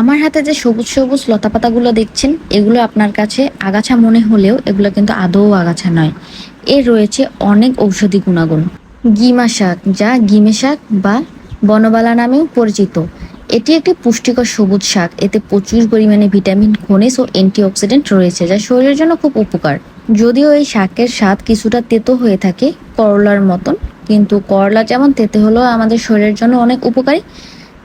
আমার হাতে যে সবুজ সবুজ লতাপাতাগুলো দেখছেন, এগুলো আপনার কাছে আগাছা মনে হলেও এগুলো কিন্তু আদৌ আগাছা নয়। এর রয়েছে অনেক ঔষধি গুণাগুণ। গিমা শাক, যা গিমে শাক বা বনবালা নামেও পরিচিত। এটি একটি পুষ্টিকর সবুজ শাক। এতে প্রচুর পরিমাণে ভিটামিন, খনিজ ও অ্যান্টিঅক্সিডেন্ট রয়েছে, যা শরীরের জন্য খুব উপকার। যদিও এই শাকের স্বাদ কিছুটা তেতো হয়ে থাকে, করলার মতন, কিন্তু করলা যেমন তেতে হলেও আমাদের শরীরের জন্য অনেক উপকারী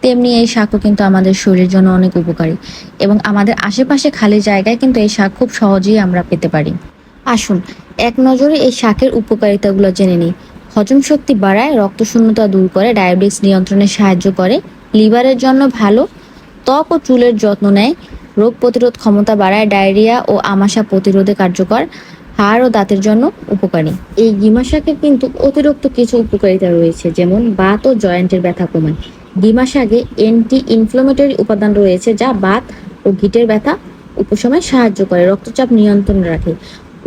তেমনি এই শাকও কিন্তু আমাদের শরীরের জন্য অনেক উপকারী। এবং আমাদের আশেপাশে খালি জায়গায় কিন্তু এই শাক খুব সহজেই আমরা পেতে পারি। আসুন, এক নজরে এই শাকের উপকারিতাগুলো জেনে নিই। হজম শক্তি বাড়ায়, রক্তশূন্যতা দূর করে, ডায়াবেটিস নিয়ন্ত্রণে সাহায্য করে, লিভারের জন্য ভালো, ত্বক ও চুলের যত্ন নেয়, রোগ প্রতিরোধ ক্ষমতা বাড়ায়, ডায়রিয়া ও আমাশা প্রতিরোধে কার্যকর, হাড় ও দাঁতের জন্য উপকারী। এই গিমা শাকের কিন্তু অতিরিক্ত কিছু উপকারিতা রয়েছে, যেমন বাত ও জয়েন্টের ব্যথা কমায়। গিমা শাকে অ্যান্টি ইনফ্লামেটরি উপাদান রয়েছে যা বাত ও গিটের ব্যথা উপশমে সাহায্য করে, রক্তচাপ নিয়ন্ত্রণে রাখে।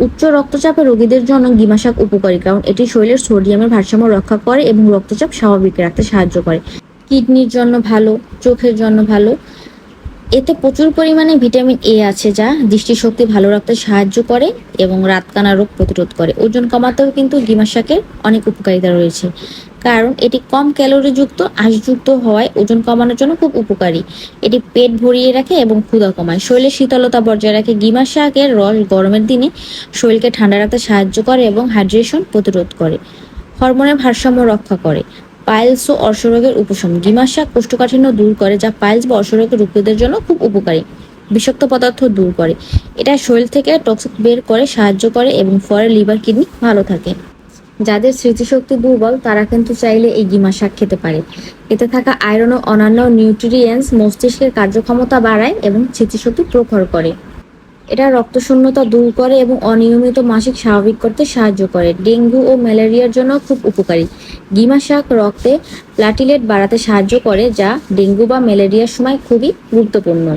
উচ্চ রক্তচাপের রোগীদের জন্য গিমা শাক উপকারী, কারণ এটি শরীরের সোডিয়ামের ভারসাম্য রক্ষা করে এবং রক্তচাপ স্বাভাবিক রাখতে সাহায্য করে। কিডনির জন্য ভালো, চোখের জন্য ভালো। এতে প্রচুর পরিমাণে ভিটামিন এ আছে যা দৃষ্টিশক্তি ভালো রাখতে সাহায্য করে এবং রাতকানা রোগ প্রতিরোধ করে। ওজন কমাতেও কিন্তু গিমা শাকের অনেক উপকারিতা রয়েছে। কারণ এটি কম ক্যালোরিযুক্ত, আঁশযুক্ত হওয়ায় ওজন কমানোর জন্য খুব উপকারী। এটি পেট ভরিয়ে রাখে এবং ক্ষুধা কমায়। শরীরের শীতলতা বজায় রাখে। গিমা শাকের রস গরমের দিনে শরীরকে ঠান্ডা রাখতে সাহায্য করে এবং হাইড্রেশন প্রতিরোধ করে। হরমোনের ভারসাম্য রক্ষা করে। পাইলস ও অর্শরোগের উপশম। গিমা শাক কোষ্ঠকাঠিন্য দূর করে, যা পাইলস বা অর্শরোগের রোগীদের জন্য খুব উপকারী। বিষাক্ত পদার্থ দূর করে। এটা শরীর থেকে টক্সিক বের করে, সাহায্য করে এবং ফলে লিভার কিডনি ভালো থাকে। যাদের স্মৃতিশক্তি দুর্বল, তারা কিন্তু চাইলে এই গিমা শাক খেতে পারে। এতে থাকা আয়রন ও অন্যান্য নিউট্রিয়েন্টস মস্তিষ্কের কার্যক্ষমতা বাড়ায় এবং স্মৃতিশক্তি প্রখর করে। এটা রক্তশূন্যতা দূর করে এবং অনিয়মিত মাসিক স্বাভাবিক করতে সাহায্য করে। ডেঙ্গু ও ম্যালেরিয়ার জন্য খুব উপকারী। গিমা শাক রক্তে প্লাটিলেট বাড়াতে সাহায্য করে, যা ডেঙ্গু বা ম্যালেরিয়ার সময় খুবই গুরুত্বপূর্ণ।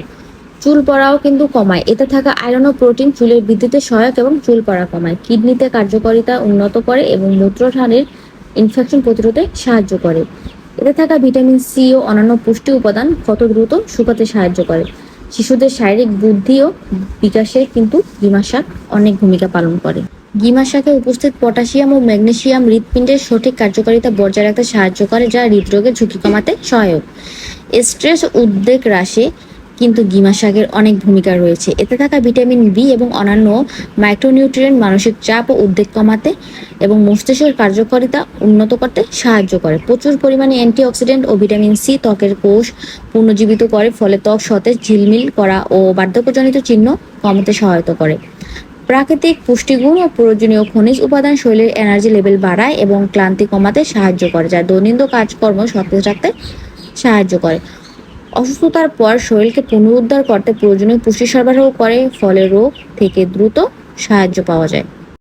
চুল পড়াও কিন্তু কমায়। এতে থাকা আয়রন ও প্রোটিন চুলের বৃদ্ধিতে সহায়ক এবং চুল পড়া কমায়। কিডনিতে কার্যকারিতা উন্নত করে এবং মূত্রঠানের ইনফেকশন প্রতিরোধে সাহায্য করে। এতে থাকা ভিটামিন সি ও অন্যান্য পুষ্টি উপাদান কত দ্রুত শুকাতে সাহায্য করে। শিশুদের শারীরিক বুদ্ধি ও বিকাশে কিন্তু গিমা শাক অনেক ভূমিকা পালন করে। গিমা শাকে উপস্থিত পটাশিয়াম ও ম্যাগনেশিয়াম হৃৎপিণ্ডের সঠিক কার্যকারিতা বজায় রাখতে সাহায্য করে, যা হৃদরোগের ঝুঁকি কমাতে সহায়ক। স্ট্রেস উদ্বেগ হ্রাসে কিন্তু গিমা শাকের অনেক ভূমিকা রয়েছে। এতে থাকা ভিটামিন বি এবং অন্যান্য মাইক্রোনিউট্রিয়েন্ট মানসিক চাপ ও উদ্বেগ কমাতে এবং মস্তিষ্কের কার্যকারিতা উন্নত করতে সাহায্য করে। প্রচুর পরিমাণে অ্যান্টিঅক্সিডেন্ট ও ভিটামিন সি ত্বকের কোষ পুনর্জীবিত করে, ফলে ত্বক সতেজ, ঝিলমিল করা ও বার্ধক্যজনিত চিহ্ন কমাতে সহায়তা করে। প্রাকৃতিক পুষ্টিগুণ ও প্রয়োজনীয় খনিজ উপাদান শরীরের এনার্জি লেভেল বাড়ায় এবং ক্লান্তি কমাতে সাহায্য করে, যা দৈনন্দিন কাজকর্ম সতেজ রাখতে সাহায্য করে। অসুস্থতার পর শরীরকে পুনরুদ্ধার করতে প্রয়োজনীয় পুষ্টি সরবরাহ করে, ফলে রোগ থেকে দ্রুত সাহায্য পাওয়া যায়।